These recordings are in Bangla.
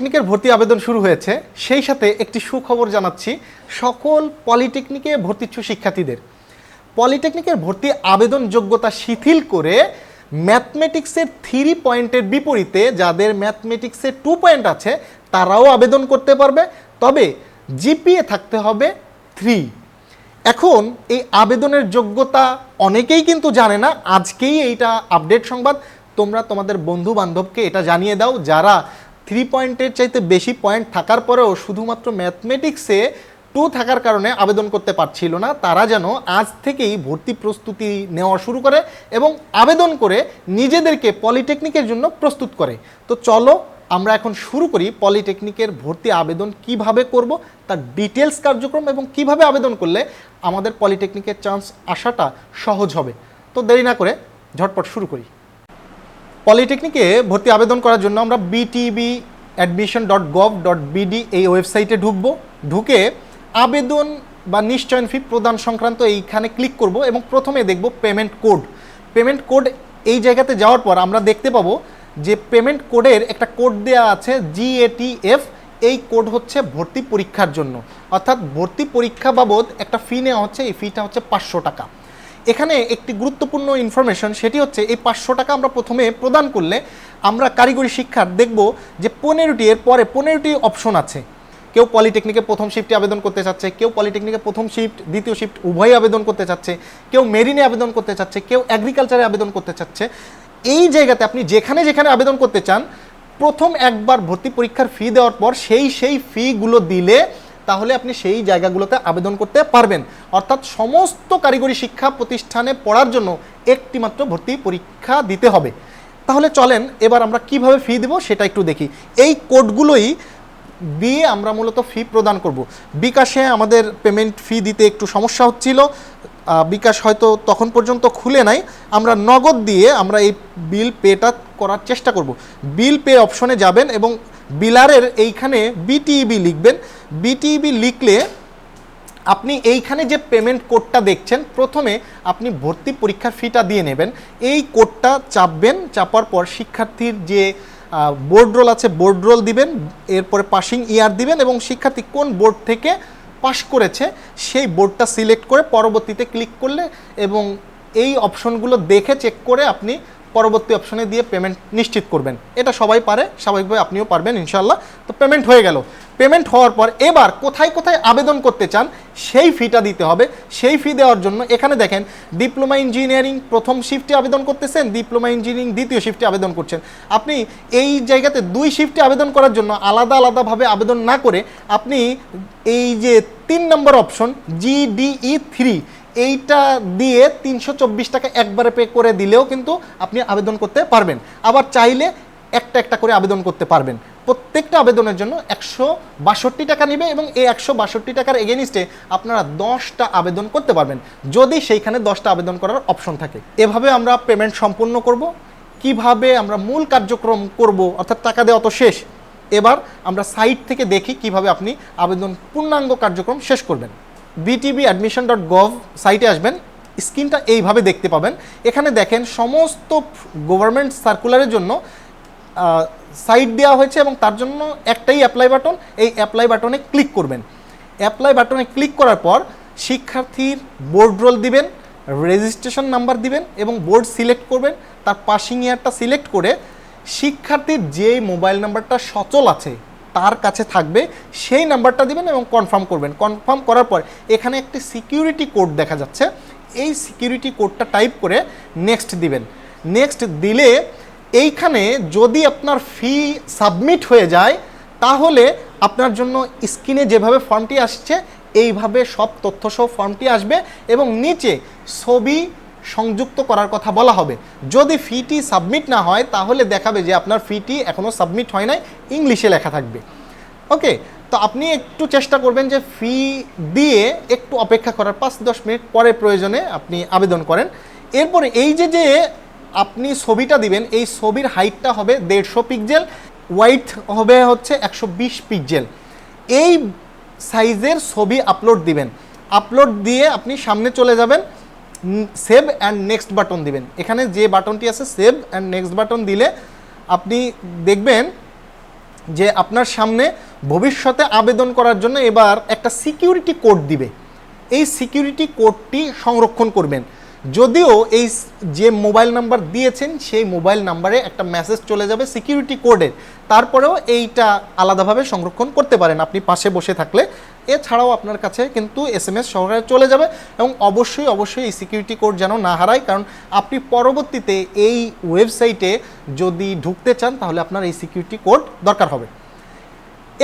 পলিটেকনিকের ভর্তি আবেদন শুরু হয়েছে। সেই সাথে একটি সুখবর জানাচ্ছি, সকল পলিটেকনিকে ভর্তিচ্ছু শিক্ষার্থীদের। পলিটেকনিকের ভর্তি আবেদন যোগ্যতা শিথিল করে ম্যাথমেটিক্সের থ্রি পয়েন্টের বিপরীতে যাদের ম্যাথমেটিক্সের টু পয়েন্ট আছে, তারাও আবেদন করতে পারবে। তবে জিপিএ থাকতে হবে থ্রি। এখন এই আবেদনের যোগ্যতা অনেকেই কিন্তু জানে না। আজকেই এইটা আপডেট সংবাদ। তোমরা তোমাদের বন্ধু বান্ধবকে এটা জানিয়ে দাও, যারা থ্রি পয়েন্টের চাইতে বেশি পয়েন্ট থাকার পরেও শুধুমাত্র ম্যাথমেটিক্সে টু থাকার কারণে আবেদন করতে পারছিল না। তারা যেন আজ থেকেই ভর্তি প্রস্তুতি নেওয়া শুরু করে এবং আবেদন করে নিজেদেরকে পলিটেকনিকের জন্য প্রস্তুত করে। তো চলো, আমরা এখন শুরু করি পলিটেকনিকের ভর্তি আবেদন কীভাবে করব, তার ডিটেলস কার্যক্রম এবং কীভাবে আবেদন করলে আমাদের পলিটেকনিকের চান্স আসাটা সহজ হবে। তো দেরি না করে ঝটপট শুরু করি। পলিটেকনিকে ভর্তি আবেদন করার জন্য আমরা BTB admission dot gov dot BD এই ওয়েবসাইটে ঢুকবো। ঢুকে আবেদন বা নিশ্চয়ন ফি প্রদান সংক্রান্ত এইখানে ক্লিক করব এবং প্রথমে দেখব পেমেন্ট কোড পেমেন্ট কোড এই জায়গাতে যাওয়ার পর আমরা দেখতে পাবো যে পেমেন্ট কোডের একটা কোড দেওয়া আছে জিএটিএফ এই কোড হচ্ছে ভর্তি পরীক্ষার জন্য। অর্থাৎ ভর্তি পরীক্ষা বাবদ একটা ফি নেওয়া হচ্ছে, এই ফিটা হচ্ছে পাঁচশো টাকা। এখানে একটি গুরুত্বপূর্ণ ইনফরমেশন সেটি হচ্ছে এই পাঁচশো টাকা আমরা প্রথমে প্রদান করলে আমরা কারিগরি শিক্ষার দেখব যে পনেরোটি এর পরে পনেরোটি অপশন আছে। কেউ পলিটেকনিকে প্রথম শিফটে আবেদন করতে চাচ্ছে, কেউ পলিটেকনিকে প্রথম শিফট দ্বিতীয় শিফট উভয়ই আবেদন করতে চাচ্ছে, কেউ মেরিনে আবেদন করতে চাচ্ছে, কেউ অ্যাগ্রিকালচারে আবেদন করতে চাচ্ছে। এই জায়গাতে আপনি যেখানে যেখানে আবেদন করতে চান, প্রথম একবার ভর্তি পরীক্ষার ফি দেওয়ার পর সেই সেই ফিগুলো দিলে তাহলে আপনি সেই জায়গাগুলোতে আবেদন করতে পারবেন। অর্থাৎ সমস্ত কারিগরি শিক্ষা প্রতিষ্ঠানে পড়ার জন্য একটি মাত্র ভর্তি পরীক্ষা দিতে হবে। তাহলে চলেন, এবার আমরা কীভাবে ফি দেব সেটা একটু দেখি। এই কোডগুলোই দিয়ে আমরা মূলত ফি প্রদান করব। বিকাশে আমাদের পেমেন্ট ফি দিতে একটু সমস্যা হচ্ছিল। বিকাশ হয়তো তখন পর্যন্ত খুলে নাই। আমরা নগদ দিয়ে আমরা এই বিল পেটা করার চেষ্টা করব। বিল পে অপশনে যাবেন এবং বিলারের এইখানে বিটিইবি লিখবেন। বিটিইবি লিখলে আপনি এইখানে যে পেমেন্ট কোডটা দেখছেন, প্রথমে আপনি ভর্তি পরীক্ষার ফিটা দিয়ে নেবেন। এই কোডটা চাপবেন, চাপার পর শিক্ষার্থীর যে বোর্ড রোল আছে বোর্ড রোল দিবেন, এরপরে পাসিং ইয়ার দিবেন এবং শিক্ষার্থী কোন বোর্ড থেকে পাশ করেছে, সেই বোর্ডটা সিলেক্ট করে পরবর্তীতে ক্লিক করলে এবং এই অপশনগুলো দেখে চেক করে আপনি পরবর্তী অপশনে দিয়ে পেমেন্ট নিশ্চিত করবেন। এটা সবাই পারে, স্বাভাবিকভাবে আপনিও পারবেন ইনশাল্লাহ তো পেমেন্ট হয়ে গেল। পেমেন্ট হওয়ার পর এবার কোথায় কোথায় আবেদন করতে চান, সেই ফিটা দিতে হবে। সেই ফি দেওয়ার জন্য এখানে দেখেন ডিপ্লোমা ইঞ্জিনিয়ারিং প্রথম শিফটে আবেদন করতেছেন ডিপ্লোমা ইঞ্জিনিয়ারিং দ্বিতীয় শিফটে আবেদন করছেন। আপনি এই জায়গাতে দুই শিফটে আবেদন করার জন্য আলাদা আলাদাভাবে আবেদন না করে আপনি এই যে তিন নম্বর অপশন জিডিই থ্রি এইটা দিয়ে তিনশো চব্বিশ টাকা একবারে পে করে দিলেও কিন্তু আপনি আবেদন করতে পারবেন। আবার চাইলে একটা একটা করে আবেদন করতে পারবেন। প্রত্যেকটা আবেদনের জন্য একশো বাষট্টি টাকা নেবে এবং এই একশো বাষট্টি টাকার এগেনিস্টে আপনারা দশটা আবেদন করতে পারবেন। যদি সেইখানে দশটা আবেদন করার অপশন থাকে। এভাবে আমরা পেমেন্ট সম্পূর্ণ করব। কীভাবে আমরা মূল কার্যক্রম করব, অর্থাৎ টাকা দেওয়া তো শেষ। এবার আমরা সাইট থেকে দেখি কীভাবে আপনি আবেদন পূর্ণাঙ্গ কার্যক্রম শেষ করবেন। বিটিবি অ্যাডমিশন ডট গভ সাইটে আসবেন স্ক্রিনটা এইভাবে দেখতে পাবেন। এখানে দেখেন সমস্ত গভর্নমেন্ট সার্কুলারের জন্য সাইট দেওয়া হয়েছে এবং তার জন্য একটাই অ্যাপ্লাই বাটন এই অ্যাপ্লাই বাটনে ক্লিক করবেন। অ্যাপ্লাই বাটনে ক্লিক করার পর শিক্ষার্থীর বোর্ড রোল দিবেন রেজিস্ট্রেশন নাম্বার দিবেন এবং বোর্ড সিলেক্ট করবেন। তার পাসিং ইয়ারটা সিলেক্ট করে শিক্ষার্থীর যে মোবাইল নাম্বারটা সচল আছে তার কাছে থাকবে, সেই নাম্বারটা দিবেন এবং কনফার্ম করবেন। কনফার্ম করার পর এখানে একটি সিকিউরিটি কোড দেখা যাচ্ছে। এই সিকিউরিটি কোডটা টাইপ করে নেক্সট দিবেন। নেক্সট দিলে এইখানে যদি আপনার ফি সাবমিট হয়ে যায়, তাহলে আপনার জন্য স্ক্রিনে যেভাবে ফর্মটি আসছে, এইভাবে সব তথ্যসহ ফর্মটি আসবে এবং নিচে ছবি সংযুক্ত করার কথা বলা হবে। যদি ফিটি সাবমিট না হয়, তাহলে দেখাবে যে আপনার ফিটি এখনও সাবমিট হয় নাই, ইংলিশে লেখা থাকবে। ওকে, তো আপনি একটু চেষ্টা করবেন যে ফি দিয়ে একটু অপেক্ষা করার। পাঁচ দশ মিনিট পরে প্রয়োজনে আপনি আবেদন করেন। এরপরে এই যে যে আপনি ছবিটা দিবেন, এই ছবির হাইটটা হবে দেড়শো পিক্সেল, ওয়াইট হবে হচ্ছে একশো বিশ পিক্সেল। এই সাইজের ছবি আপলোড দিবেন। আপলোড দিয়ে আপনি সামনে চলে যাবেন। সেভ অ্যান্ড নেক্সট বাটন দিবেন। এখানে যে বাটনটি আছে সেভ অ্যান্ড নেক্সট বাটন দিলে আপনি দেখবেন যে আপনার সামনে ভবিষ্যতে আবেদন করার জন্য এবার একটা সিকিউরিটি কোড দিবে। এই সিকিউরিটি কোডটি সংরক্ষণ করবেন। যদিও এই যে মোবাইল নাম্বার দিয়েছেন, সেই মোবাইল নাম্বারে একটা মেসেজ চলে যাবে সিকিউরিটি কোডের তারপরেও এইটা আলাদাভাবে সংরক্ষণ করতে পারেন আপনি পাশে বসে থাকলে। এছাড়াও আপনার কাছে কিন্তু এস এম এস সহকারে চলে যাবে এবং অবশ্যই অবশ্যই এই সিকিউরিটি কোড যেন না হারায়। কারণ আপনি পরবর্তীতে এই ওয়েবসাইটে যদি ঢুকতে চান, তাহলে আপনার এই সিকিউরিটি কোড দরকার হবে।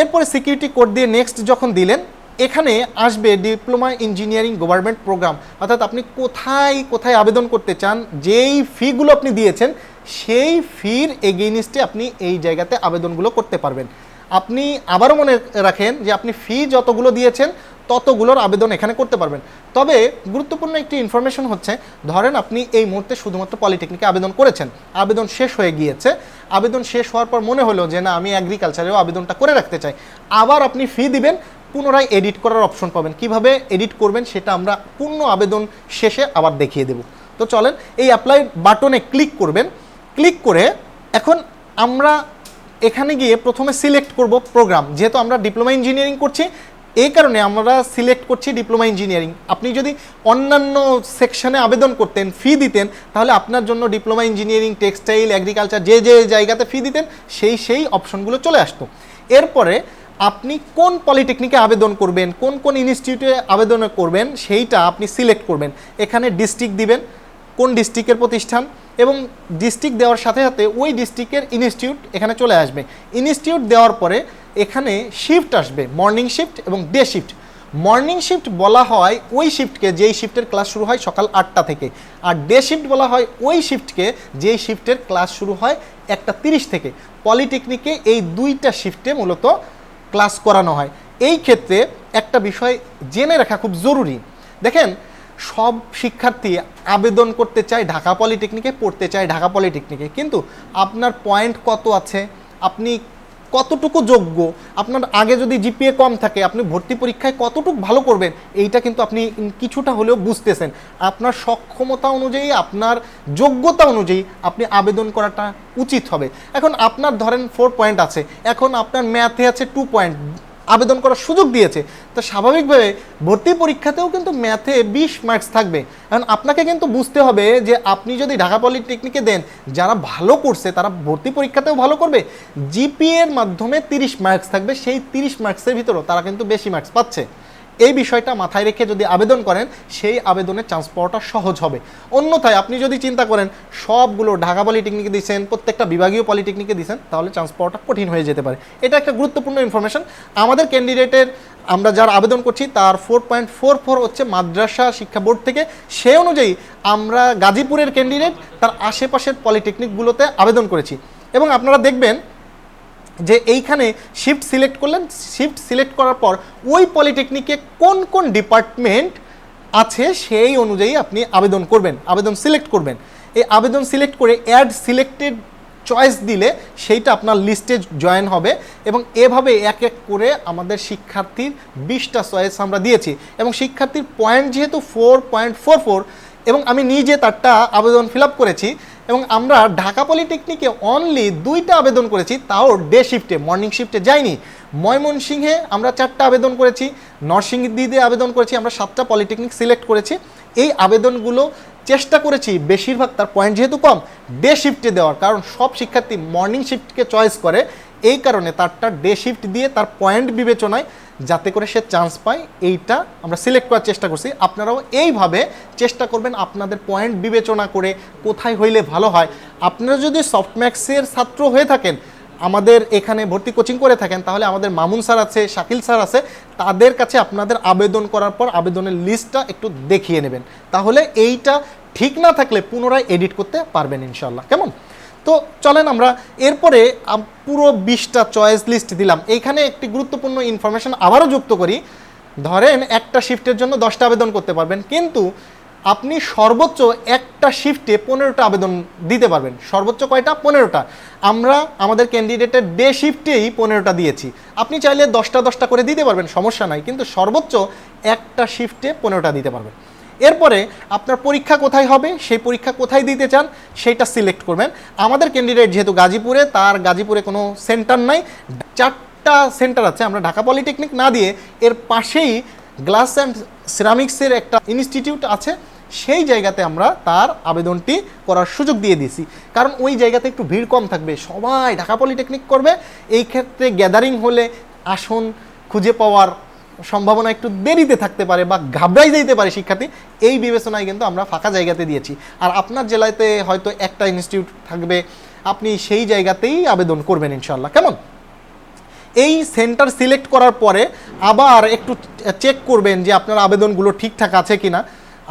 এরপরে সিকিউরিটি কোড দিয়ে নেক্সট যখন দিলেন এখানে আসবে ডিপ্লোমা ইঞ্জিনিয়ারিং গভর্নমেন্ট প্রোগ্রাম অর্থাৎ আপনি কোথায় কোথায় আবেদন করতে চান, যেই ফিগুলো আপনি দিয়েছেন, সেই ফির এগেইনস্টে আপনি এই জায়গাতে আবেদনগুলো করতে পারবেন। আপনি আবারও মনে রাখেন যে আপনি ফি যতগুলো দিয়েছেন, ততগুলোর আবেদন এখানে করতে পারবেন। তবে গুরুত্বপূর্ণ একটি ইনফরমেশন হচ্ছে, ধরেন আপনি এই মুহূর্তে শুধুমাত্র পলিটেকনিকে আবেদন করেছেন। আবেদন শেষ হয়ে গিয়েছে। আবেদন শেষ হওয়ার পর মনে হলো যে, না, আমি অ্যাগ্রিকালচারেও আবেদনটা করে রাখতে চাই। আবার আপনি ফি দিবেন পুনরায় এডিট করার অপশন পাবেন। কীভাবে এডিট করবেন সেটা আমরা পূর্ণ আবেদন শেষে আবার দেখিয়ে দেব। তো চলেন, এই অ্যাপ্লাই বাটনে ক্লিক করবেন। ক্লিক করে এখন আমরা এখানে গিয়ে প্রথমে সিলেক্ট করব প্রোগ্রাম যেহেতু আমরা ডিপ্লোমা ইঞ্জিনিয়ারিং করছি, এই কারণে আমরা সিলেক্ট করছি ডিপ্লোমা ইঞ্জিনিয়ারিং আপনি যদি অন্যান্য সেকশনে আবেদন করতেন ফি দিতেন, তাহলে আপনার জন্য ডিপ্লোমা ইঞ্জিনিয়ারিং টেক্সটাইল এগ্রিকালচার যে যে জায়গাতে ফি দিতেন, সেই সেই অপশনগুলো চলে আসতো। এরপরে আপনি কোন পলিটেকনিকে আবেদন করবেন, কোন কোন ইনস্টিটিউটে আবেদন করবেন, সেইটা আপনি সিলেক্ট করবেন। এখানে ডিস্ট্রিক্ট দিবেন, কোন ডিস্ট্রিক্টের প্রতিষ্ঠান এবং ডিস্ট্রিক্ট দেওয়ার সাথে সাথে ওই ডিস্ট্রিক্টের ইনস্টিটিউট এখানে চলে আসবে। ইনস্টিটিউট দেওয়ার পরে এখানে শিফট আসবে, মর্নিং শিফট এবং ডে শিফট। মর্নিং শিফট বলা হয় ওই শিফটকে যেই শিফটের ক্লাস শুরু হয় সকাল আটটা থেকে। আর ডে শিফট বলা হয় ওই শিফটকে যেই শিফটের ক্লাস শুরু হয় একটা তিরিশ থেকে। পলিটেকনিকে এই দুইটা শিফটে মূলত ক্লাস করানো হয়। এই ক্ষেত্রে একটা বিষয় জেনে রাখা খুব জরুরি। দেখেন, সব শিক্ষার্থী আবেদন করতে চায় ঢাকা পলিটেকনিকে, পড়তে চায় ঢাকা পলিটেকনিকে। কিন্তু আপনার পয়েন্ট কত আছে? আপনি কতটুকু যোগ্য? আপনার আগে যদি জিপিএ কম থাকে, আপনি ভর্তি পরীক্ষায় কতটুকু ভালো করবেন, এইটা কিন্তু আপনি কিছুটা হলেও বুঝতেছেন। আপনার সক্ষমতা অনুযায়ী, আপনার যোগ্যতা অনুযায়ী আপনি আবেদন করাটা উচিত হবে। এখন আপনার ধরেন ফোর পয়েন্ট আছে, এখন আপনার ম্যাথে আছে টু পয়েন্ট আবেদন করার সুযোগ দিয়েছে। তো স্বাভাবিকভাবে ভর্তি পরীক্ষাতেও কিন্তু ম্যাথে বিশ মার্কস থাকবে। কারণ আপনাকে কিন্তু বুঝতে হবে যে আপনি যদি ঢাকা পলিটেকনিকে দেন, যারা ভালো করছে, তারা ভর্তি পরীক্ষাতেও ভালো করবে। জিপিএর মাধ্যমে তিরিশ মার্কস থাকবে, সেই তিরিশ মার্কসের ভিতরেও তারা কিন্তু বেশি মার্কস পাচ্ছে। এই বিষয়টা মাথায় রেখে যদি আবেদন করেন, সেই আবেদনের চান্স পাওয়াটা সহজ হবে। অন্যথায় আপনি যদি চিন্তা করেন, সবগুলো ঢাকা পলিটেকনিকে দিয়েছেন প্রত্যেকটা বিভাগীয় পলিটেকনিকে দিয়েছেন তাহলে চান্স পাওয়াটা কঠিন হয়ে যেতে পারে। এটা একটা গুরুত্বপূর্ণ ইনফরমেশন আমাদের ক্যান্ডিডেটের আমরা যার আবেদন করছি, তার ফোর পয়েন্ট ফোর ফোর হচ্ছে মাদ্রাসা শিক্ষা বোর্ড থেকে। সে অনুযায়ী আমরা গাজীপুরের ক্যান্ডিডেট তার আশেপাশের পলিটেকনিকগুলোতে আবেদন করেছি। এবং আপনারা দেখবেন যে এইখানে শিফট সিলেক্ট করলেন শিফট সিলেক্ট করার পর ওই পলিটেকনিকে কোন কোন ডিপার্টমেন্ট আছে সেই অনুযায়ী আপনি আবেদন করবেন, আবেদন সিলেক্ট করবেন। এই আবেদন সিলেক্ট করে অ্যাড সিলেক্টেড চয়েস দিলে সেইটা আপনার লিস্টে জয়েন হবে এবং এভাবে এক এক করে আমাদের শিক্ষার্থীর বিশটা চয়েস আমরা দিয়েছি এবং শিক্ষার্থীর পয়েন্ট যেহেতু ফোর পয়েন্ট ফোর ফোর এবং আমি নিজে তারটা আবেদন ফিল আপ করেছি এবং আমরা ঢাকা পলিটেকনিকে অনলি দুইটা আবেদন করেছি, তাও ডে শিফটে মর্নিং শিফটে যাইনি। ময়মনসিংহে আমরা চারটা আবেদন করেছি, নরসিংদীতে আবেদন করেছি, আমরা সাতটা পলিটেকনিক সিলেক্ট করেছি। এই আবেদনগুলো চেষ্টা করেছি, বেশিরভাগ তার পয়েন্ট যেহেতু কম ডে শিফটে দেওয়ার, কারণ সব শিক্ষার্থী মর্নিং শিফটকে চয়েস করে। এই কারণে তারটা ডে শিফট দিয়ে তার পয়েন্ট বিবেচনায় যাতে করে সে চান্স পায়, এইটা আমরা সিলেক্ট করার চেষ্টা করছি। আপনারাও এইভাবে চেষ্টা করবেন আপনাদের পয়েন্ট বিবেচনা করে কোথায় হইলে ভালো হয়। আপনারা যদি সফটম্যাক্সের ছাত্র হয়ে থাকেন, আমাদের এখানে ভর্তি কোচিং করে থাকেন, তাহলে আমাদের মামুন স্যার আছে, শাকিল স্যার আছে, তাদের কাছে আপনাদের আবেদন করার পর আবেদনের লিস্টটা একটু দেখিয়ে নেবেন। তাহলে এইটা ঠিক না থাকলে পুনরায় এডিট করতে পারবেন ইনশাল্লাহ কেমন? তো চলেন আমরা এরপরে পুরো বিশটা চয়েস লিস্ট দিলাম। এইখানে একটি গুরুত্বপূর্ণ ইনফরমেশন আবারও যুক্ত করি। ধরেন একটা শিফটের জন্য দশটা আবেদন করতে পারবেন, কিন্তু আপনি সর্বোচ্চ একটা শিফটে পনেরোটা আবেদন দিতে পারবেন। সর্বোচ্চ কয়টা? পনেরোটা। আমরা আমাদের ক্যান্ডিডেটের ডে শিফটেই পনেরোটা দিয়েছি। আপনি চাইলে দশটা দশটা করে দিতে পারবেন, সমস্যা নাই, কিন্তু সর্বোচ্চ একটা শিফটে পনেরোটা দিতে পারবেন। এরপরে আপনার পরীক্ষা কোথায় হবে, সেই পরীক্ষা কোথায় দিতে চান, সেইটা সিলেক্ট করবেন। আমাদের ক্যান্ডিডেট যেহেতু গাজীপুরে, তার গাজীপুরে কোনো সেন্টার নাই। চারটা সেন্টার আছে, আমরা ঢাকা পলিটেকনিক না দিয়ে এর পাশেই গ্লাস অ্যান্ড সিরামিক্সের একটা ইনস্টিটিউট আছে। সেই জায়গাতে আমরা তার আবেদনটি করার সুযোগ দিয়ে দিয়েছি। কারণ ওই জায়গাতে একটু ভিড় কম থাকবে, সবাই ঢাকা পলিটেকনিক করবে। এই ক্ষেত্রে গ্যাদারিং হলে আসন খুঁজে পাওয়ার সম্ভাবনা একটু দেরিতে থাকতে পারে বা ঘাবড়াই যেতে পারে শিক্ষার্থী, এই বিবেচনায় কিন্তু আমরা ফাঁকা জায়গাতে দিয়েছি। আর আপনার জেলাতে হয়তো একটা ইনস্টিটিউট থাকবে, আপনি সেই জায়গাতেই আবেদন করবেন ইনশাল্লাহ কেমন? এই সেন্টার সিলেক্ট করার পরে আবার একটু চেক করবেন যে আপনার আবেদনগুলো ঠিকঠাক আছে কিনা।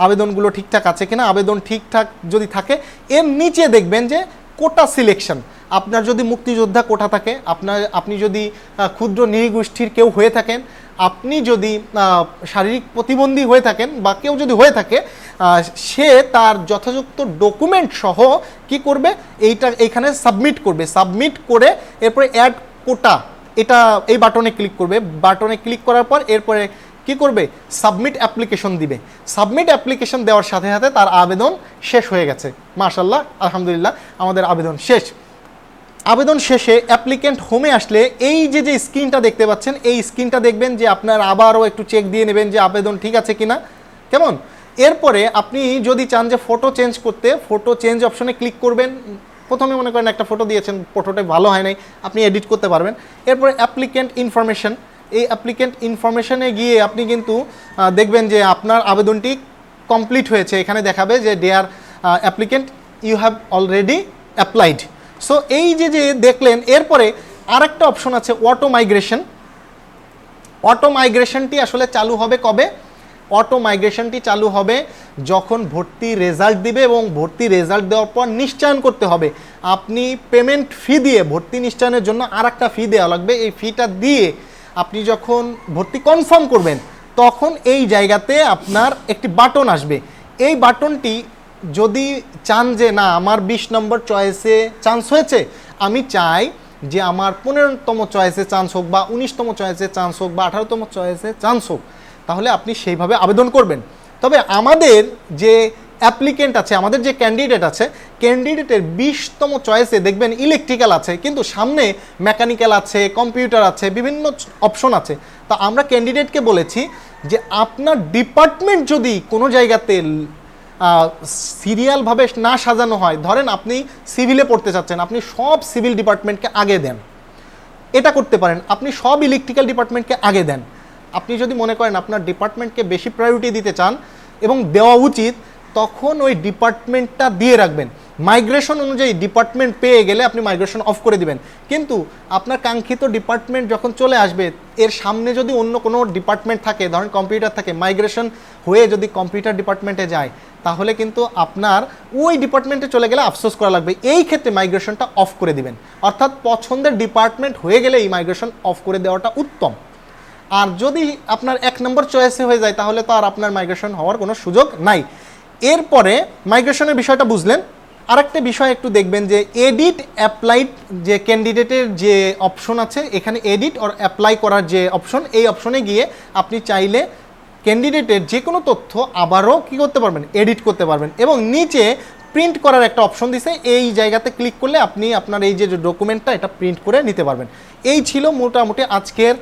আবেদনগুলো ঠিকঠাক আছে কিনা? আবেদন ঠিকঠাক যদি থাকে, এর নিচে দেখবেন যে কোটা সিলেকশন আপনার যদি মুক্তিযোদ্ধা কোটা থাকে, আপনার, আপনি যদি ক্ষুদ্র নৃগোষ্ঠীর কেউ হয়ে থাকেন আপনি যদি শারীরিক প্রতিবন্ধী হয়ে থাকেন বা কেউ যদি হয়ে থাকে সে তার যথাযথ ডকুমেন্ট সহ কি করবে? এইটা, এইখানে সাবমিট করবে। সাবমিট করে এরপরে অ্যাড কোটা এটা এই বাটনে ক্লিক করবে। বাটনে ক্লিক করার পর এরপরে কি করবে? সাবমিট অ্যাপ্লিকেশন দিবে। সাবমিট অ্যাপ্লিকেশন দেওয়ার সাথে সাথে তার আবেদন শেষ হয়ে গেছে। মাশাল্লাহ আলহামদুলিল্লাহ, আমাদের আবেদন শেষ। আবেদন শেষে অ্যাপ্লিকেন্ট হোমে আসলে এই যে যে স্ক্রিনটা দেখতে পাচ্ছেন, এই স্ক্রিনটা দেখবেন যে আপনার আবারও একটু চেক দিয়ে নেবেন যে আবেদন ঠিক আছে কিনা। কেমন? এরপরে আপনি যদি চান যে ফটো চেঞ্জ করতে ফটো চেঞ্জ অপশনে ক্লিক করবেন। প্রথমে মনে করেন একটা ফটো দিয়েছেন ফটোটা ভালো হয় নাই, আপনি এডিট করতে পারবেন। এরপরে অ্যাপ্লিকেন্ট ইনফরমেশন এই অ্যাপ্লিকেন্ট ইনফরমেশনে গিয়ে আপনি কিন্তু দেখবেন যে আপনার আবেদনটি কমপ্লিট হয়েছে। এখানে দেখাবে যে dear applicant you have already applied so এই যে যে দেখলেন, এরপরে আরেকটা অপশন আছে অটো মাইগ্রেশন অটো মাইগ্রেশনটি আসলে চালু হবে কবে? অটো মাইগ্রেশনটি চালু হবে যখন ভর্তি রেজাল্ট দিবে এবং ভর্তি রেজাল্ট দেওয়ার পর নিশ্চয়ন করতে হবে। আপনি পেমেন্ট ফি দিয়ে, ভর্তি নিশ্চয়নের জন্য আর একটা ফি দেওয়া লাগবে। এই ফিটা দিয়ে আপনি যখন ভর্তি কনফার্ম করবেন, তখন এই জায়গাতে আপনার একটি বাটন আসবে। এই বাটনটি যদি চান যে, না, আমার বিশ নম্বর চয়েসে চান্স হয়েছে, আমি চাই যে, আমার পনেরোতম চয়েসে চান্স হোক বা উনিশতম চয়েসে চান্স হোক বা আঠারোতম চয়েসে চান্স হোক, তাহলে আপনি সেইভাবে আবেদন করবেন। তবে আমাদের যে অ্যাপ্লিকেন্ট আছে, আমাদের যে ক্যান্ডিডেট আছে ক্যান্ডিডেটের বিশতম চয়েসে দেখবেন ইলেকট্রিক্যাল আছে, কিন্তু সামনে মেকানিক্যাল আছে কম্পিউটার আছে, বিভিন্ন অপশন আছে। তা আমরা ক্যান্ডিডেটকে বলেছি যে, আপনার ডিপার্টমেন্ট যদি কোনো জায়গাতে সিরিয়ালভাবে না সাজানো হয়। ধরেন আপনি সিভিলে পড়তে চাচ্ছেন, আপনি সব সিভিল ডিপার্টমেন্টকে আগে দেন। এটা করতে পারেন, আপনি সব ইলেকট্রিক্যাল ডিপার্টমেন্টকে আগে দেন। আপনি যদি মনে করেন আপনার ডিপার্টমেন্টকে বেশি প্রায়োরিটি দিতে চান এবং দেওয়া উচিত তখন ওই ডিপার্টমেন্টটা দিয়ে রাখবেন। মাইগ্রেশন অনুযায়ী ডিপার্টমেন্ট পেয়ে গেলে আপনি মাইগ্রেশন অফ করে দিবেন। কিন্তু আপনার কাঙ্ক্ষিত ডিপার্টমেন্ট যখন চলে আসবে, এর সামনে যদি অন্য কোনো ডিপার্টমেন্ট থাকে, ধরেন কম্পিউটার থাকে, মাইগ্রেশন হয়ে যদি কম্পিউটার ডিপার্টমেন্টে যায়, তাহলে কিন্তু আপনার ওই ডিপার্টমেন্টে চলে গেলে আফসোস করা লাগবে। এই ক্ষেত্রে মাইগ্রেশনটা অফ করে দিবেন। অর্থাৎ পছন্দের ডিপার্টমেন্ট হয়ে গেলে এই মাইগ্রেশন অফ করে দেওয়াটা উত্তম। আর যদি আপনার এক নম্বর চয়েসে হয়ে যায়, তাহলে তো আর আপনার মাইগ্রেশন হওয়ার কোনো সুযোগ নাই। এরপরে মাইগ্রেশনের বিষয়টা বুঝলেন। আরেকটা বিষয় একটু দেখবেন যে এডিট অ্যাপ্লাইড যে ক্যান্ডিডেটের যে অপশন আছে, এখানে এডিট অর অ্যাপ্লাই করার যে অপশন, এই অপশনে গিয়ে আপনি চাইলে ক্যান্ডিডেটের যে কোনো তথ্য আবারও কি করতে পারবেন? এডিট করতে পারবেন এবং নিচে প্রিন্ট করার একটা অপশন দিছে, এই জায়গাতে ক্লিক করলে আপনি আপনার এই যে ডকুমেন্টটা, এটা প্রিন্ট করে নিতে পারবেন। এই ছিল মোটামুটি আজকের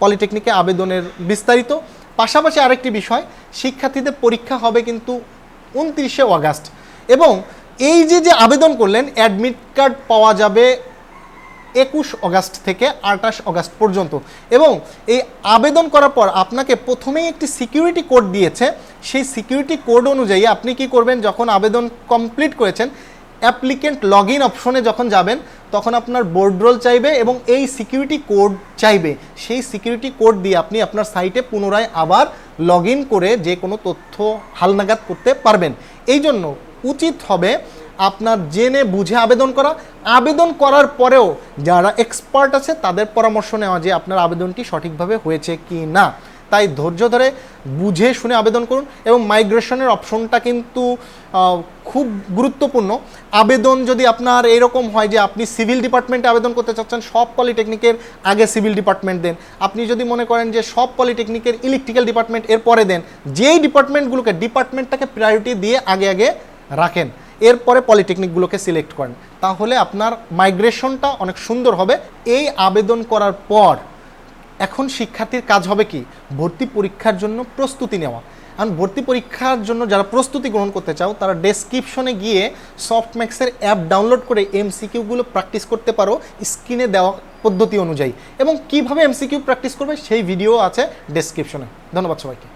পলিটেকনিকে আবেদনের বিস্তারিত। পাশাপাশি আরেকটি বিষয়, শিক্ষার্থীদের পরীক্ষা হবে কিন্তু উনত্রিশে অগাস্ট এবং এই যে যে আবেদন করলেন, অ্যাডমিট কার্ড পাওয়া যাবে একুশ অগাস্ট থেকে আঠাশ অগাস্ট পর্যন্ত এবং এই আবেদন করার পর আপনাকে প্রথমেই একটি সিকিউরিটি কোড দিয়েছে। সেই সিকিউরিটি কোড অনুযায়ী আপনি কি করবেন, যখন আবেদন কমপ্লিট করেছেন অ্যাপ্লিকেন্ট লগ ইন অপশনে যখন যাবেন, তখন আপনার বোর্ড রোল চাইবে এবং এই সিকিউরিটি কোড চাইবে। সেই সিকিউরিটি কোড দিয়ে আপনি আপনার সাইটে পুনরায় আবার লগ ইন করে যে কোনো তথ্য হালনাগাদ করতে পারবেন। এই জন্য উচিত হবে আপনার জেনে বুঝে আবেদন করা। আবেদন করার পরেও যারা এক্সপার্ট আছে, তাদের পরামর্শ নেওয়া যে আপনার আবেদনটি সঠিকভাবে হয়েছে কি না তাই ধৈর্য ধরে বুঝে শুনে আবেদন করুন এবং মাইগ্রেশনের অপশনটা কিন্তু খুব গুরুত্বপূর্ণ। আবেদন যদি আপনার এরকম হয় যে আপনি সিভিল ডিপার্টমেন্টে আবেদন করতে চাচ্ছেন, সব পলিটেকনিকের আগে সিভিল ডিপার্টমেন্ট দেন। আপনি যদি মনে করেন যে সব পলিটেকনিকের ইলেকট্রিক্যাল ডিপার্টমেন্ট এর পরে দেন, যেই ডিপার্টমেন্টগুলোকে ডিপার্টমেন্টটাকে প্রায়োরিটি দিয়ে আগে আগে রাখেন, এরপরে পলিটেকনিকগুলোকে সিলেক্ট করেন, তাহলে আপনার মাইগ্রেশনটা অনেক সুন্দর হবে। এই আবেদন করার পর এখন শিক্ষার্থীর কাজ হবে কি? ভর্তি পরীক্ষার জন্য প্রস্তুতি নেওয়া। কারণ ভর্তি পরীক্ষার জন্য যারা প্রস্তুতি গ্রহণ করতে চাও, তারা ডেসক্রিপশনে গিয়ে সফট ম্যাক্সের অ্যাপ ডাউনলোড করে এমসিকিউগুলো প্র্যাকটিস করতে পারো স্ক্রিনে দেওয়া পদ্ধতি অনুযায়ী। এবং কীভাবে এমসিকিউ প্র্যাকটিস করবে সেই ভিডিও আছে ডেসক্রিপশনে ধন্যবাদ সবাইকে।